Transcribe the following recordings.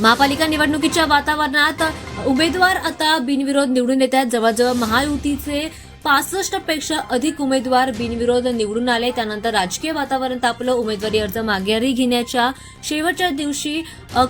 महापालिका निवडणुकीच्या वातावरणात उमेदवार आता बिनविरोध निवडून येत आहेत. जवळजवळ महायुतीचे पासष्टपेक्षा अधिक उमेदवार बिनविरोध निवडून आले. त्यानंतर राजकीय वातावरण तापलं. उमेदवारी अर्ज माघारी घेण्याच्या शेवटच्या दिवशी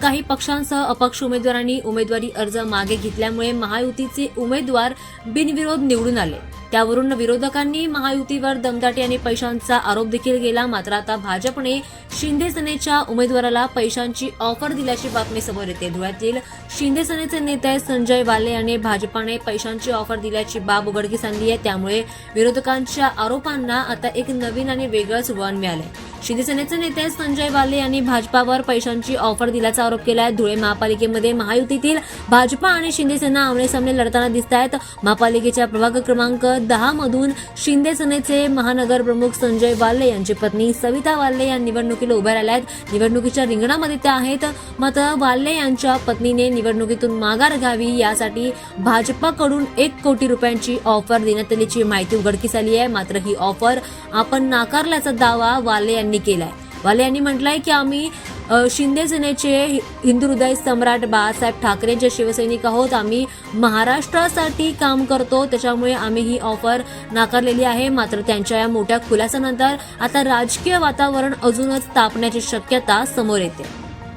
काही पक्षांसह अपक्ष उमेदवारांनी उमेदवारी अर्ज मागे घेतल्यामुळे महायुतीचे उमेदवार बिनविरोध निवडून आले. त्यावरून विरोधकांनी महायुतीवर दमदाटी आणि पैशांचा आरोप देखील केला. मात्र आता भाजपने शिंदे सेनेच्या उमेदवाराला पैशांची ऑफर दिल्याची बातमी समोर येते. धुळ्यातील शिंदे सेनेचे नेते संजय वाले यांनी भाजपाने पैशांची ऑफर दिल्याची बाब उघडकीस आणली आहे. त्यामुळे विरोधकांच्या आरोपांना आता एक नवीन आणि वेगळंच वळण मिळालंय. शिवसेनेचे नेते संजय वाले यांनी भाजपावर पैशांची ऑफर दिल्याचा आरोप केला आहे धुळे महापालिकेमध्ये महायुतीतील भाजपा आणि शिंदेसेना आमनेसामने लढताना दिसत आहेत महापालिकेच्या प्रभाग क्रमांक दहा मधून शिंदेसेनेचे महानगर प्रमुख संजय वाल्ले यांची पत्नी सविता वाल्ले या निवडणुकीला उभ्या राहिल्या आहेत निवडणुकीच्या रिंगणामध्ये त्या आहेत. मात्र वाल्ले यांच्या पत्नीने निवडणुकीतून माघार घ्यावी यासाठी भाजपाकडून एक कोटी रुपयांची ऑफर देण्यात आल्याची माहिती उघडकीस आली आहे. मात्र ही ऑफर आपण नाकारल्याचा दावा वाले यांनी केलाय. वाले यांनी म्हटलंय की आम्ही शिंदे सेनेचे हिंदू हृदय सम्राट बाळासाहेब ठाकरेंचे शिवसैनिक आहोत आम्ही महाराष्ट्रासाठी काम करतो त्याच्यामुळे आम्ही ही ऑफर नाकारलेली आहे. मात्र त्यांच्या या मोठ्या खुलासानंतर आता राजकीय वातावरण अजूनच तापण्याची शक्यता समोर येते.